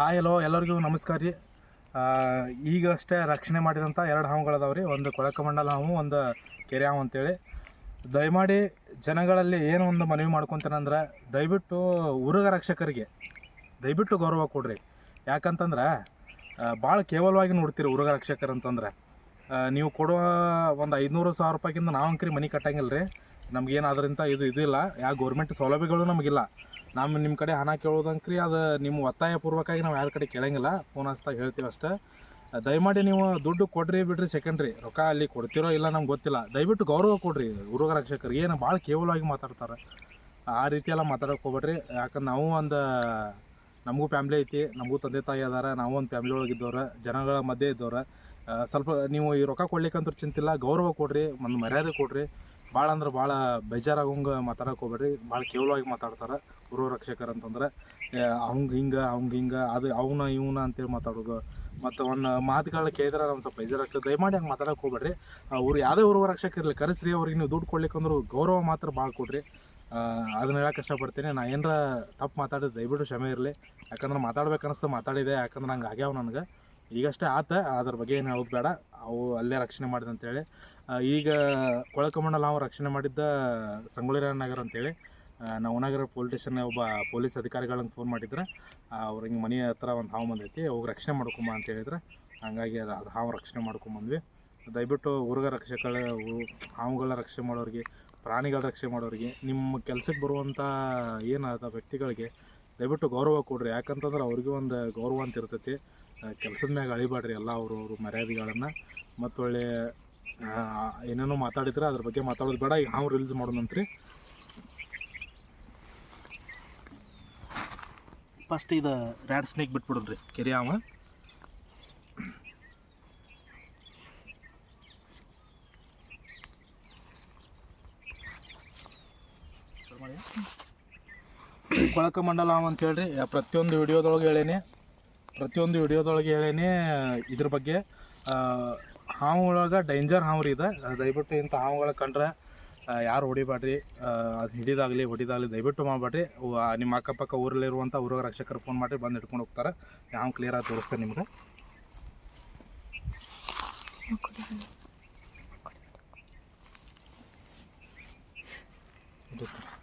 Hi, hello, ಎಲ್ಲರಿಗೂ ನಮಸ್ಕಾರ ರೀ. ಈಗಷ್ಟೇ ರಕ್ಷಣೆ ಮಾಡಿದಂಥ ಎರಡು ಹಾವುಗಳದಾವೆ ರೀ ಒಂದು ಕೊಳಕಮಂಡಲ ಹಾವು, ಒಂದು ಕೆರೆ ಹಾವು ಅಂತೇಳಿ. ದಯಮಾಡಿ ಜನಗಳಲ್ಲಿ ಏನು ಒಂದು ಮನವಿ ಮಾಡ್ಕೊತೇನೆಂದ್ರೆ ದಯವಿಟ್ಟು ಉರುಗ ರಕ್ಷಕರಿಗೆ, ದಯವಿಟ್ಟು ಗೌರವ ಕೊಡ್ರಿ. ಯಾಕಂತಂದ್ರೆ ಭಾಳ ಕೇವಲವಾಗಿ ನೋಡ್ತೀರಿ ಉರುಗ ರಕ್ಷಕರು ಅಂತಂದ್ರೆ. ನೀವು ಕೊಡುವ ಒಂದು ಐದುನೂರು ಸಾವಿರ ರೂಪಾಯಿಗಿಂತ ನಾವು ಅಂಕ್ರಿ ಮನೆ ಕಟ್ಟಂಗಿಲ್ಲ ರೀ ನಮಗೇನು ಅದರಿಂದ ಇದು ಇದಿಲ್ಲ. ಯಾವ ಗೌರ್ಮೆಂಟ್ ಸೌಲಭ್ಯಗಳು ನಮಗಿಲ್ಲ. ನಮ್ಮ ನಿಮ್ಮ ಕಡೆ ಹಣ ಕೇಳೋದಂಕ್ರಿ ಅದು ನಿಮ್ಮ ಒತ್ತಾಯ ಪೂರ್ವಕವಾಗಿ ನಾವು ಯಾರ ಕಡೆ ಕೇಳಂಗಿಲ್ಲ ಫೋನ್ ಹಚ್ಚಿದಾಗ ಹೇಳ್ತೀವಿ ಅಷ್ಟೇ. ದಯಮಾಡಿ ನೀವು ದುಡ್ಡು ಕೊಡ್ರಿ ಬಿಡ್ರಿ ಸೆಕೆಂಡ್ರಿ ರೊಕ್ಕ ಅಲ್ಲಿ ಕೊಡ್ತಿರೋ ಇಲ್ಲ ನಮ್ಗೆ ಗೊತ್ತಿಲ್ಲ, ದಯವಿಟ್ಟು ಗೌರವ ಕೊಡ್ರಿ ಹುಡುಗ ರಕ್ಷಕರು, ಏನು ಭಾಳ ಕೇವಲವಾಗಿ ಮಾತಾಡ್ತಾರೆ. ಆ ರೀತಿ ಎಲ್ಲ ಮಾತಾಡೋಕೆ ಹೋಗ್ಬೇಡ್ರಿ ಯಾಕಂದ್ರೆ ನಾವು ಒಂದು, ನಮಗೂ ಫ್ಯಾಮ್ಲಿ ಐತಿ, ನಮಗೂ ತಂದೆ ತಾಯಿ ಅದಾರ, ನಾವು ಒಂದು ಫ್ಯಾಮ್ಲಿ ಒಳಗಿದ್ದವ್ರ ಜನಗಳ ಮಧ್ಯೆ ಇದ್ದವ್ರ ಸ್ವಲ್ಪ ನೀವು ಈ ರೊಕ್ಕ ಕೊಡ್ಲಿಕ್ಕಂತೂ ಚಿಂತಿಲ್ಲ, ಗೌರವ ಕೊಡ್ರಿ, ಒಂದು ಮರ್ಯಾದೆ ಕೊಡ್ರಿ ಭಾಳ ಅಂದ್ರೆ ಭಾಳ ಬೇಜಾರಾಗಂಗೆ ಮಾತಾಡಕ್ಕೆ ಹೋಗ್ಬೇಡ್ರಿ. ಭಾಳ ಕೇವಲವಾಗಿ ಮಾತಾಡ್ತಾರೆ ಗೃಹ ರಕ್ಷಕರು ಅಂತಂದ್ರೆ. ಅವಂಗೆ ಹಿಂಗೆ ಅವಂಗೆ ಹಿಂಗೆ, ಅದು ಅವನ, ಇವನ ಅಂತೇಳಿ ಮಾತಾಡೋದು. ಮತ್ತು ಅವನ ಮಾತುಗಳನ್ನ ಕೇಳಿದ್ರೆ ನಮ್ಗೆ ಸ್ವಲ್ಪ ಬೇಜಾರಾಗ್ತದೆ ದಯಮಾಡಿ ಹಂಗೆ ಮಾತಾಡಕ್ಕೆ ಹೋಗ್ಬೇಡ್ರಿ. ಅವ್ರು ಯಾವುದೇ ಗೃಹ ರಕ್ಷಕ ಇರಲಿ ಕರೆಸ್ರಿ, ಅವ್ರಿಗೆ ನೀವು ದುಡ್ಡು ಕೊಡ್ಲಿಕ್ಕಂದ್ರೂ ಗೌರವ ಮಾತ್ರ ಭಾಳ ಕೊಡ್ರಿ. ಅದನ್ನ ಹೇಳಕ್ಕೆ ಇಷ್ಟಪಡ್ತೀನಿ. ನಾ ಏನರ ತಪ್ಪು ಮಾತಾಡಿದ್ರೆ ದಯವಿಟ್ಟು ಕ್ಷಮೆ ಇರಲಿ. ಯಾಕಂದ್ರೆ ಮಾತಾಡ್ಬೇಕು ಅನಿಸ್ತು, ಮಾತಾಡಿದೆ. ಯಾಕಂದ್ರೆ ನಂಗೆ ಆಗ್ಯಾವ ನನಗೆ. ಈಗಷ್ಟೇ ಆತ, ಅದ್ರ ಬಗ್ಗೆ ಏನು ಹೇಳೋದು ಬೇಡ. ಅವು ಅಲ್ಲೇ ರಕ್ಷಣೆ ಮಾಡಿದೆ ಅಂತೇಳಿ. ಈಗ ಕೊಳಕಮಂಡಲ ನಾವು ರಕ್ಷಣೆ ಮಾಡಿದ್ದ ಸಂಗೊಳ್ಳಿ ನಗರ ಅಂತೇಳಿ ನವನಗರ ಪೊಲೀಸ್ ಸ್ಟೇಷನ್ ಒಬ್ಬ ಪೊಲೀಸ್ ಅಧಿಕಾರಿಗಳನ್ನ ಫೋನ್ ಮಾಡಿದ್ರೆ ಅವ್ರ ಹಿಂಗೆ ಮನೆ ಹತ್ರ ಒಂದು ಹಾವು ಬಂದೈತಿ, ಹೋಗಿ ರಕ್ಷಣೆ ಮಾಡ್ಕೊಂಬ ಅಂತ ಹೇಳಿದ್ರೆ, ಹಂಗಾಗಿ ಅದು ಅದು ಹಾವು ರಕ್ಷಣೆ ಮಾಡ್ಕೊಂಬಂದ್ವಿ ದಯವಿಟ್ಟು ಹುರುಗ ರಕ್ಷಕಳ ಹಾವುಗಳ ರಕ್ಷಣೆ ಮಾಡೋರಿಗೆ, ಪ್ರಾಣಿಗಳ ರಕ್ಷಣೆ ಮಾಡೋರಿಗೆ ನಿಮ್ಮ ಕೆಲಸಕ್ಕೆ ಬರುವಂಥ ಏನಾದ ವ್ಯಕ್ತಿಗಳಿಗೆ ದಯವಿಟ್ಟು ಗೌರವ ಕೊಡ್ರಿ, ಯಾಕಂತಂದ್ರೆ ಅವ್ರಿಗೆ ಒಂದು ಗೌರವ ಅಂತ ಇರ್ತೈತಿ. ಕೆಲಸದ ಮ್ಯಾಗ ಅಳಿಬೇಡ್ರಿ ಎಲ್ಲ ಅವರು ಅವರು ಮರ್ಯಾದೆಗಳನ್ನು ಮತ್ತು ಏನೇನೋ ಮಾತಾಡಿದ್ರೆ ಅದ್ರ ಬಗ್ಗೆ ಮಾತಾಡೋದು ಬೇಡ. ಈಗ ನಾವು ರಿಲೀಸ್ ಮಾಡೋಣಂತ್ರಿ ಫಸ್ಟ್ ಇದು ರ್ಯಾಡ್ ಸ್ನೇಕ್ ಬಿಟ್ಬಿಡೋದ್ರಿ, ಕೆರೆ ಅವ. ಕೊಳಕ ಮಂಡಲ ಅಂತ ಹೇಳ್ರಿ. ಪ್ರತಿಯೊಂದು ವಿಡಿಯೋದೊಳಗೆ ಹೇಳೇನಿ. ಪ್ರತಿಯೊಂದು ವಿಡಿಯೋದೊಳಗೆ ಹೇಳೇನಿ ಇದ್ರ ಬಗ್ಗೆ. ಹಾವು ಒಳಗೆ ಡೇಂಜರ್ ಹಾವು ರೀ ಇದು ದಯವಿಟ್ಟು ಇಂಥ ಹಾವುಗಳ ಕಂಡ್ರೆ ಯಾರು ಹೊಡಿಬೇಡ್ರಿ? ಅದು ಹಿಡಿದಾಗಲಿ, ಹೊಡಿದಾಗಲಿ ದಯವಿಟ್ಟು ಮಾಡಬೇಡ್ರಿ. ನಿಮ್ಮ ಅಕ್ಕಪಕ್ಕ ಊರಲ್ಲಿರುವಂಥ ಊರ ರಕ್ಷಕರು ಫೋನ್ ಮಾಡಿ ಬಂದು ಹಿಡ್ಕೊಂಡು ಹೋಗ್ತಾರೆ. ಹಾವು ಕ್ಲಿಯರಾಗಿ ತೋರಿಸ್ತೇನೆ ನಿಮ್ಗೆ. ಇರುತ್ತೆ.